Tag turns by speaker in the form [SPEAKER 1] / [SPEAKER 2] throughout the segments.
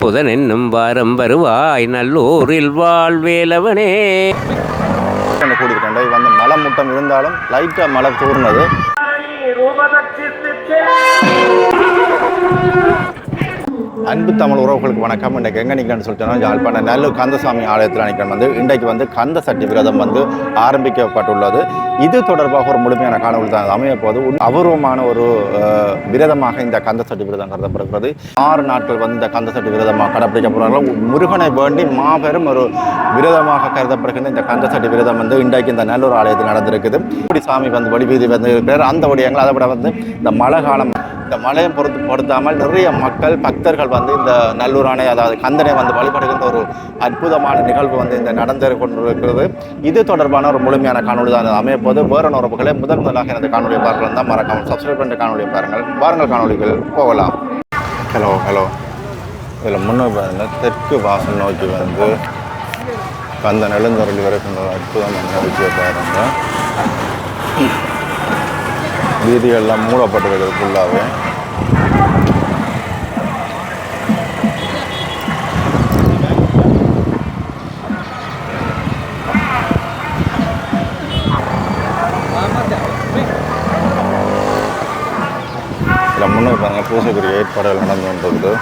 [SPEAKER 1] புதன் என்னும் வாரம் வருவாய் நல்லூரில் வாழ்வேலவனே.
[SPEAKER 2] இது வந்து மழை முட்டம் இருந்தாலும் லைட்டாக மழை தூர்னது அன்பு தமிழ் உறவுகளுக்கு வணக்கம். இன்றைக்கு எங்கே நிற்கிறேன்னு சொல்லிட்டோம்னா யாழ்ப்பாணம் நல்லூர் கந்தசாமி ஆலயத்தில் நிற்கிறேன் வந்து இன்றைக்கு வந்து கந்த சட்டி விரதம் வந்து ஆரம்பிக்கப்பட்டுள்ளது. இது தொடர்பாக ஒரு முழுமையான காணொலி தான் அமைய போது அபூர்வமான ஒரு விரதமாக இந்த கந்த சட்டி விரதம் கருதப்படுகிறது ஆறு நாட்கள் வந்து இந்த கந்த சட்டி விரதமாக கடைப்பிடிக்கப்படுறார்கள் முருகனை வேண்டி மாபெரும் ஒரு விரதமாக கருதப்படுகின்ற இந்த கந்த சட்டி விரதம் வந்து இன்றைக்கு இந்த நல்லூர் ஆலயத்தில் நடந்திருக்குது. இப்படி சாமி வந்து வடிவீதி வந்து இருக்கிறார் அந்த வடிவங்கள் அதை விட வந்து இந்த மழை காலம் இந்த மலையை பொறுத்து பொறுத்தாமல் நிறைய மக்கள் பக்தர்கள் வந்து இந்த நல்லூரானை அதாவது கந்தனை வந்து வழிபடுகின்ற ஒரு அற்புதமான நிகழ்வு வந்து இந்த நடந்து கொண்டிருக்கிறது. இது தொடர்பான ஒரு முழுமையான காணொலி தான் அமைய போது வேற உறவுகளே முதன் முதலாக எனது காணொலியை பார்க்கலாம். தான் மறக்காமல் சப்ஸ்கிரைப் பண்ணிட்டு காணொலியை பாருங்கள். வாருங்கள் காணொலிகள் போகலாம். Hello hello. இதில் முன்னே தெற்கு வாசல் நோக்கி வந்து கந்த நெழுந்தருள் வரைக்கும் அற்புதமான நிகழ்ச்சியை பாருங்க. வீதிகள்லாம் மூடப்பட்டிருக்கிறது ஃபுல்லாகவே இதில் முன்னே பாருங்கள் பூசைக்குரிய ஏற்பாடுகள் நடந்து கொண்டிருக்குது.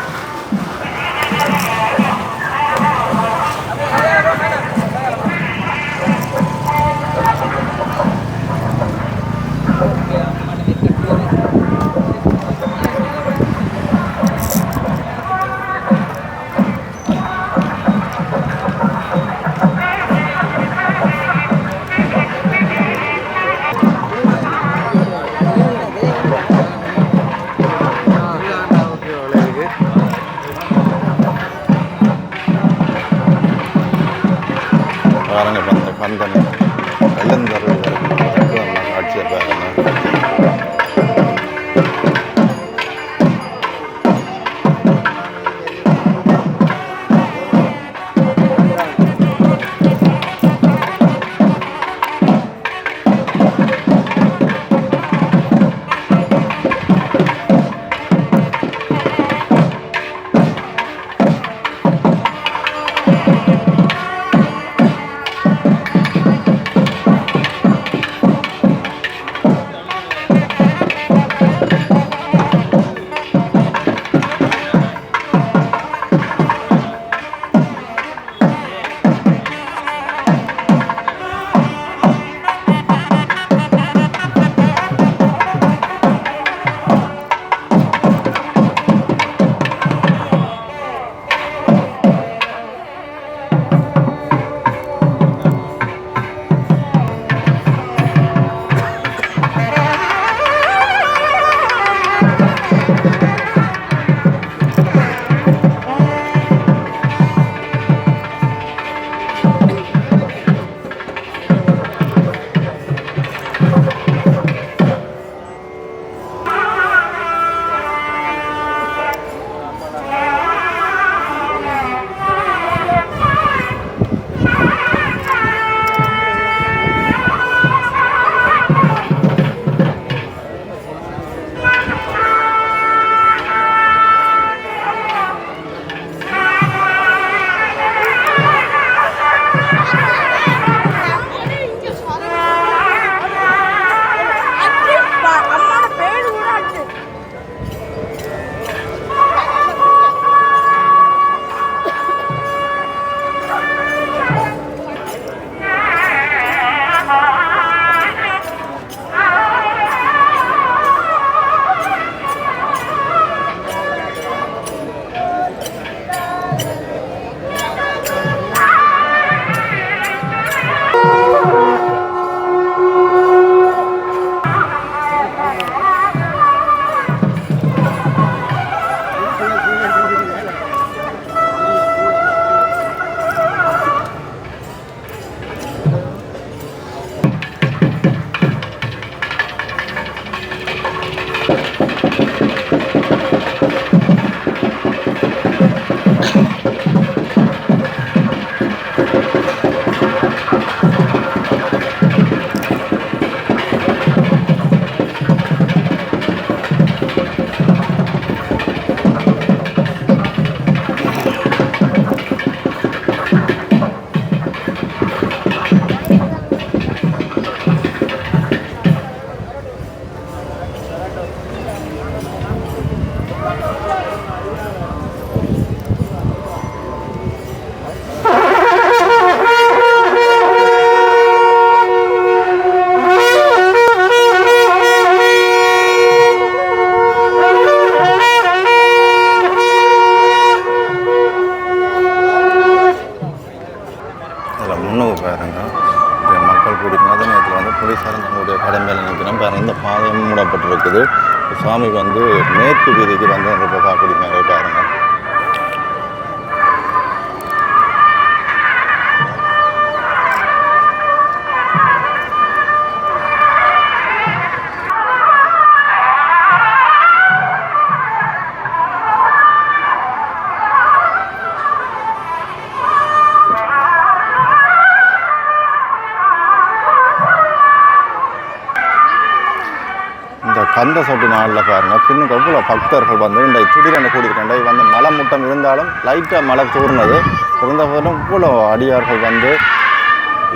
[SPEAKER 2] கந்த சொட்டு நாளில் பாருங்கள் பின்னுக்கு எவ்வளோ பக்தர்கள் வந்து இந்த திடீரென கூடியிருக்காங்க வந்து மலை முட்டம் இருந்தாலும் லைட்டாக மலை தூர்னது இருந்த போதும் இவ்வளோ அடியார்கள் வந்து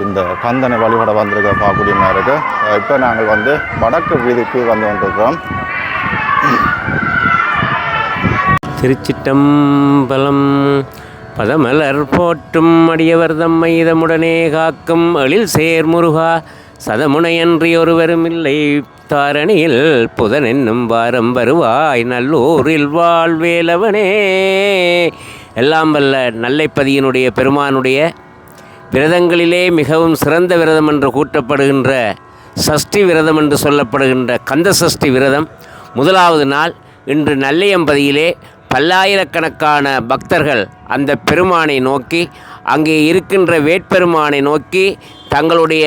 [SPEAKER 2] இந்த கந்தனை வழிபட வந்திருக்க பார்க்கக்கூடிய மாதிரி இப்போ நாங்கள் வந்து வடக்கு வீதிக்கு வந்து கொண்டிருக்கிறோம்.
[SPEAKER 1] திருச்சிட்டம்பலம் பதமலர் போற்றும் அடியவர் தம்மை இதமுடனே காக்கும் எழில் சேர் முருகா சதமுனையன்றி ஒருவரும் இல்லை. தாரணியில் புதன் என்னும் வாரம் வருவாய். நல்லூரில் வாழ்வேலவனே. எல்லாம் வல்ல நல்லைப்பதியினுடைய பெருமானுடைய விரதங்களிலே மிகவும் சிறந்த விரதம் என்று கூட்டப்படுகின்ற சஷ்டி விரதம் என்று சொல்லப்படுகின்ற கந்த சஷ்டி விரதம் முதலாவது நாள் இன்று நல்லையம்பதியிலே பல்லாயிரக்கணக்கான பக்தர்கள் அந்த பெருமானை நோக்கி அங்கே இருக்கின்ற வேட்பெருமானை நோக்கி தங்களுடைய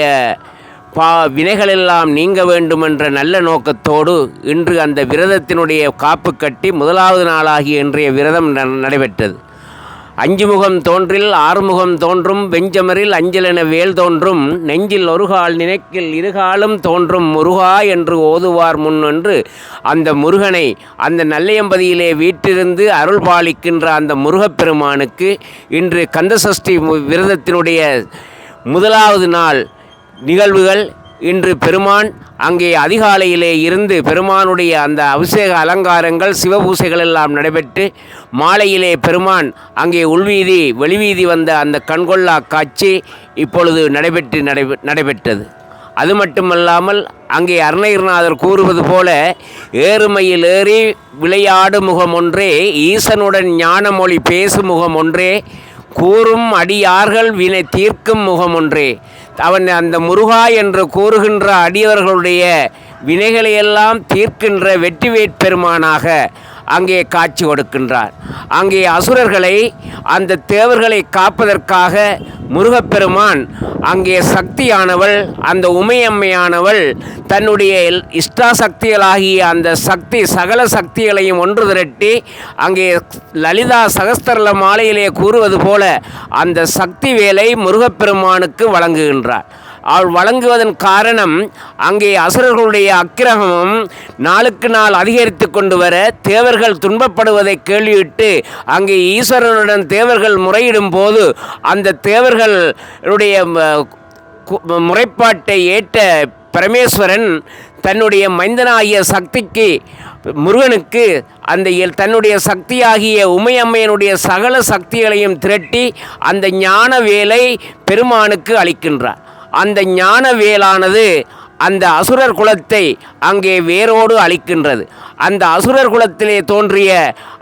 [SPEAKER 1] பா வினைகளெல்லாம் நீங்க வேண்டுமென்ற நல்ல நோக்கத்தோடு இன்று அந்த விரதத்தினுடைய காப்பு கட்டி முதலாவது நாளாகிய இன்றைய விரதம் ந- நடைபெற்றது. அஞ்சு முகம் தோன்றில் ஆறுமுகம் தோன்றும் வெஞ்சமரில் அஞ்சலென வேல் தோன்றும் நெஞ்சில் ஒருகால் நினைக்கில் இருகாலும் தோன்றும் முருகா என்று ஓதுவார் முன்னென்று அந்த முருகனை. அந்த நல்லையம்பதியிலே வீற்றிருந்து அருள் பாலிக்கின்ற அந்த முருகப்பெருமானுக்கு இன்று கந்தசஷ்டி மு- விரதத்தினுடைய முதலாவது நாள் நிகழ்வுகள் இன்று பெருமான் அங்கே அதிகாலையிலே இருந்து பெருமானுடைய அந்த அபிஷேக அலங்காரங்கள் சிவபூசைகள் எல்லாம் நடைபெற்று மாலையிலே பெருமான் அங்கே உள்வீதி வெளிவீதி வந்த அந்த கண்கொள்ளா காட்சி இப்பொழுது நடைபெற்று நடைபெ நடைபெற்றது. அது மட்டுமல்லாமல் அங்கே அருணகிரிநாதர் கூறுவது போல ஏறுமையில் ஏறி விளையாடு முகம் ஒன்றே ஈசனுடன் ஞானமொழி பேசும் முகம் ஒன்றே கூறும் அடியார்கள் வினை தீர்க்கும் முகம் ஒன்றே அவன் அந்த முருகா என்று கூறுகின்ற அடியவர்களுடைய வினைகளையெல்லாம் தீர்க்கின்ற வெற்றி வேட்பெருமானாக அங்கே காட்சி கொடுக்கின்றார். அங்கே அசுரர்களை அந்த தேவர்களை காப்பதற்காக முருகப்பெருமான் அங்கே சக்தியானவள் அந்த உமையம்மையானவள் தன்னுடைய இஷ்டா சக்திகளாகிய அந்த சக்தி சகல சக்திகளையும் ஒன்று திரட்டி அங்கே லலிதா சகஸ்தரல மாலையிலே கூறுவது போல அந்த சக்தி வேலை முருகப்பெருமானுக்கு வழங்குகின்றார். அவள் வழங்குவதன் காரணம் அங்கே அசுரர்களுடைய அக்கிரகமும் நாளுக்கு நாள் அதிகரித்து கொண்டு வர தேவர்கள் துன்பப்படுவதை கேள்வியிட்டு அங்கே ஈஸ்வரனுடன் தேவர்கள் முறையிடும் போது அந்த தேவர்களுடைய முறைப்பாட்டை ஏற்ற பரமேஸ்வரன் தன்னுடைய மைந்தனாகிய சக்திக்கு முருகனுக்கு அந்த எல்- தன்னுடைய சக்தியாகிய உமையம்மையனுடைய சகல சக்திகளையும் திரட்டி அந்த ஞான வேலை பெருமானுக்கு அளிக்கின்றார். அந்த ஞான வேலானது அந்த அசுரர் குலத்தை அங்கே வேரோடு அழிக்கின்றது. அந்த அசுரர் குலத்திலே தோன்றிய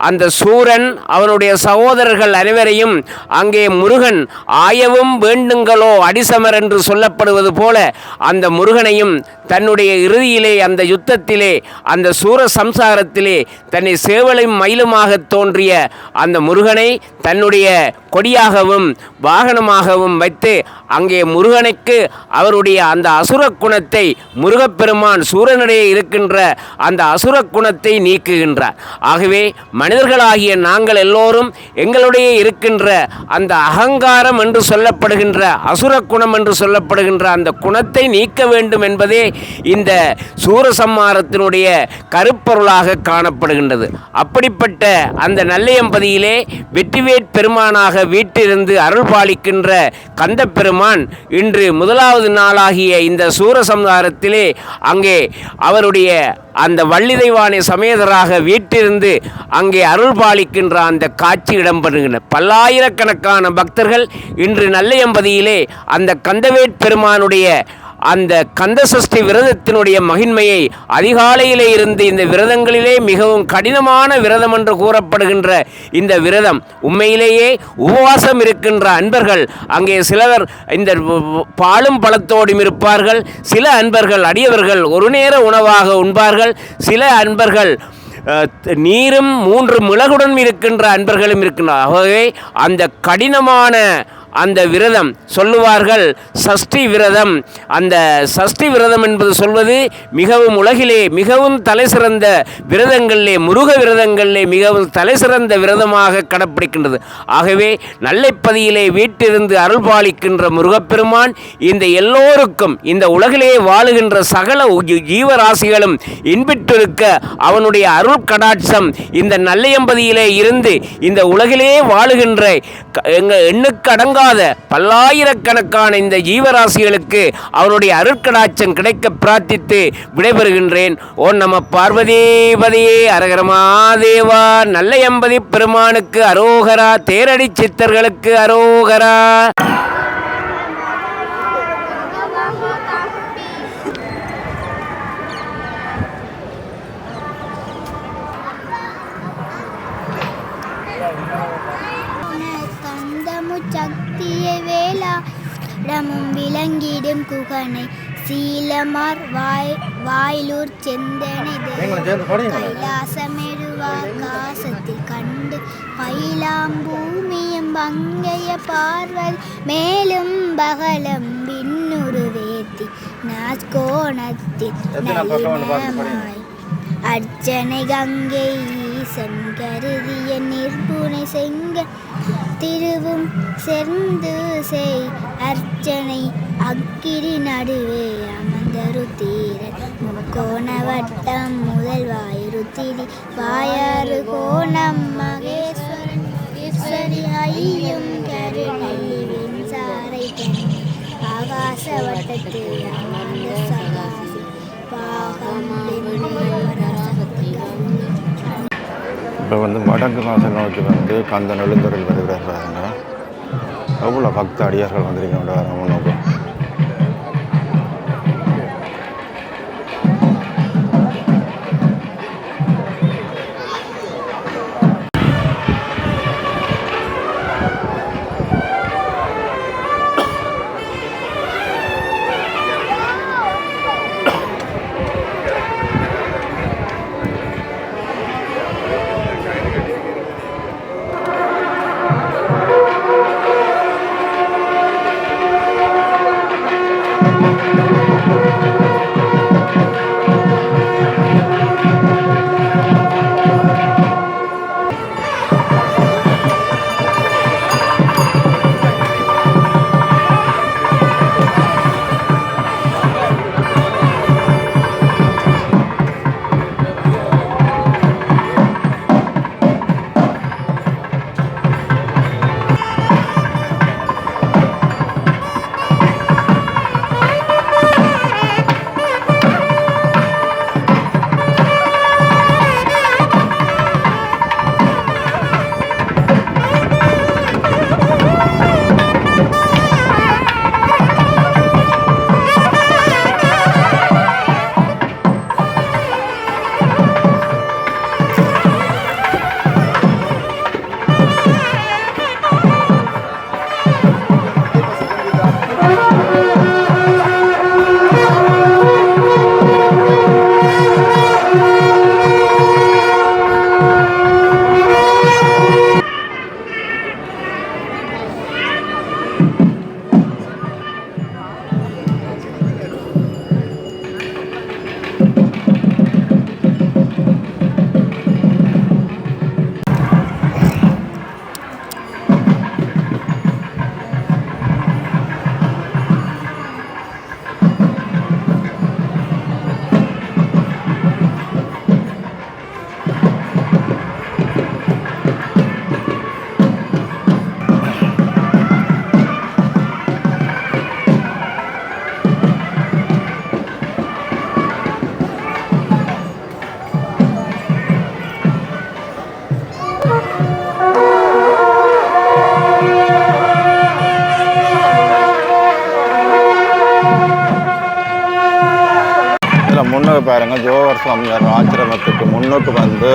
[SPEAKER 1] அந்த சூரன் அவனுடைய சகோதரர்கள் அனைவரையும் அங்கே முருகன் ஆயவும் வேண்டுங்களோ அடிசமர் என்று சொல்லப்படுவது போல அந்த முருகனையும் தன்னுடைய இறுதியிலே அந்த யுத்தத்திலே அந்த சூர சம்சாரத்திலே தன்னை சேவலையும் மயிலுமாக தோன்றிய அந்த முருகனை தன்னுடைய கொடியாகவும் வாகனமாகவும் வைத்து அங்கே முருகனுக்கு அவருடைய அந்த அசுர குணத்தை முருகப்பெருமான் சூரனிடையே இருக்கின்ற அந்த அசுர குணத்தை நீக்குகின்றார். ஆகவே மனிதர்களாகிய நாங்கள் எல்லோரும் எங்களுடைய இருக்கின்ற அந்த அகங்காரம் என்று சொல்லப்படுகின்ற அசுர குணம் என்று சொல்லப்படுகின்ற அந்த குணத்தை நீக்க வேண்டும் என்பதே இந்த சூரசம்மாரத்தினுடைய கருப்பொருளாக காணப்படுகின்றது. அப்படிப்பட்ட அந்த நல்லையம்பதியிலே வெற்றிவேற் பெருமானாக வீட்டிலிருந்து அருள் பாலிக்கின்ற கந்தப்பெருமான் இன்று முதலாவது நாளாகிய இந்த சூரசம்ஹாரத்திலே அங்கே அவருடைய அந்த வள்ளிதைவானை சமேதராக வீட்டிலிருந்து அங்கே அருள் பாலிக்கின்ற அந்த காட்சி இடம்பெறுகின்றன. பல்லாயிரக்கணக்கான பக்தர்கள் இன்று நல்லையம்பதியிலே அந்த கந்தவேட் பெருமானுடைய அந்த கந்தசஷ்டி விரதத்தினுடைய மகின்மையை அதிகாலையிலே இருந்து இந்த விரதங்களிலே மிகவும் கடினமான விரதம் என்று கூறப்படுகின்ற இந்த விரதம். உண்மையிலேயே உபவாசம் இருக்கின்ற அன்பர்கள் அங்கே சிலவர் இந்த பாலும் பழத்தோடும் இருப்பார்கள். சில அன்பர்கள் அடியவர்கள் ஒரு நேர உணவாக உண்பார்கள். சில அன்பர்கள் நீரும் மூன்று மிளகுடன் இருக்கின்ற அன்பர்களும் இருக்கின்ற ஆகவே அந்த கடினமான அந்த விரதம் சொல்லுவார்கள் சஷ்டி விரதம். அந்த சஷ்டி விரதம் என்பது சொல்வது மிகவும் உலகிலே மிகவும் தலை சிறந்த விரதங்களிலே முருக விரதங்களிலே மிகவும் தலை சிறந்த விரதமாக கடைப்பிடிக்கின்றது. ஆகவே நல்லைப்பதியிலே வீட்டிருந்து அருள்பாலிக்கின்ற முருகப்பெருமான் இந்த எல்லோருக்கும் இந்த உலகிலே வாழுகின்ற சகல ஜீவராசிகளும் இன்பிட்டிருக்க அவனுடைய அருள் கடாட்சம் இந்த நல்லையம்பதியிலே இருந்து இந்த உலகிலே வாழுகின்ற க- எங்க எண்ணுக்கு இல்லாத பல்லாயிரக்கணக்கான இந்த ஜீவராசிகளுக்கு அவருடைய அருட்கடாட்சம் கிடைக்க பிரார்த்தித்து விடைபெறுகின்றேன். ஓம் நம பார்வதீபதியே அரகரமாதேவா நல்லையம்பதி பெருமானுக்கு அரோகரா தேரடி சித்தர்களுக்கு அரோகரா.
[SPEAKER 3] விளங்கிடும் குகனை. சீலமார் வாய் வாயிலூர் செந்தனை. கைலாசமெருவா காசத்தில் கண்டு பயிலாம் பூமியும் பங்கைய பார்வல். மேலும் பகலம் நாஸ்கோணத்தில்
[SPEAKER 2] வந்து பார்த்து படிங்க.
[SPEAKER 3] நளினமாய் அர்ச்சனை கங்கை ஈசன் கருதிய நிர்குணை செங்க திருவும் சேர்ந்து செய். அர்ச்சனை அக்கிரி நடுவே அமர்ந்தரு தீரன். முக்கோண வட்டம் முதல் வாயுருத்திரி வாயாறு கோணம் மகேஸ்வரன். ஈஸ்வரி ஐயும் கருணை சாரை ஆகாச வட்டத்தில் அமர்ந்த சகாசி. பாகம் வெண்மணி
[SPEAKER 2] இப்போ வந்து வடக்கு மாசம் நோக்கி வந்து கந்த நெழுந்தொழில் வருகிறார் பாருங்க எவ்வளோ பக்த அடியார்கள் வந்திருக்கீங்க நோக்கம். ஜோகர் சுவாமியார் ஆச்சிரமத்துக்கு முன்னுக்கு வந்து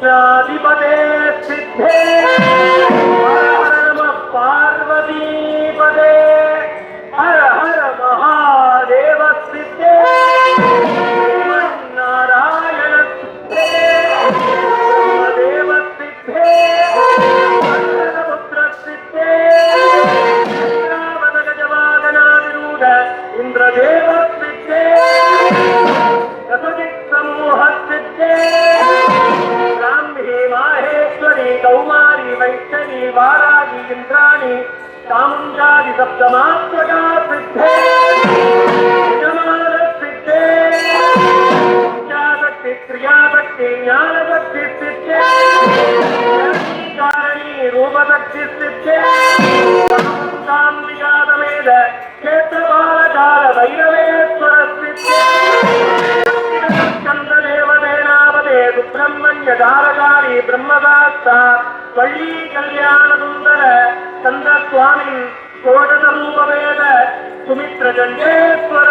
[SPEAKER 4] ইচ্ছাধিপতে সিদ্ধে வாராகி இந்திராணி சாமுண்டாதி சப்தமாத்மகா சித்தே. சித்தே சக்தி கிரியாசக்தி ஞானசக்தி சித்தே. காரணி ரூபசக்தி சித்தே. சாம்பிகாதமேத கேத்தபாலகால வைரவேஸ்வர சித்தே. சந்திரதேவதேனாவதே சுப்பிரமணிய தாரகாரி பிரம்மதாஸ்தா வழி கல்யாண சுந்தர சந்த சுவாமி கோடத ரூபவேத சுமித்ரகண்டேஸ்வர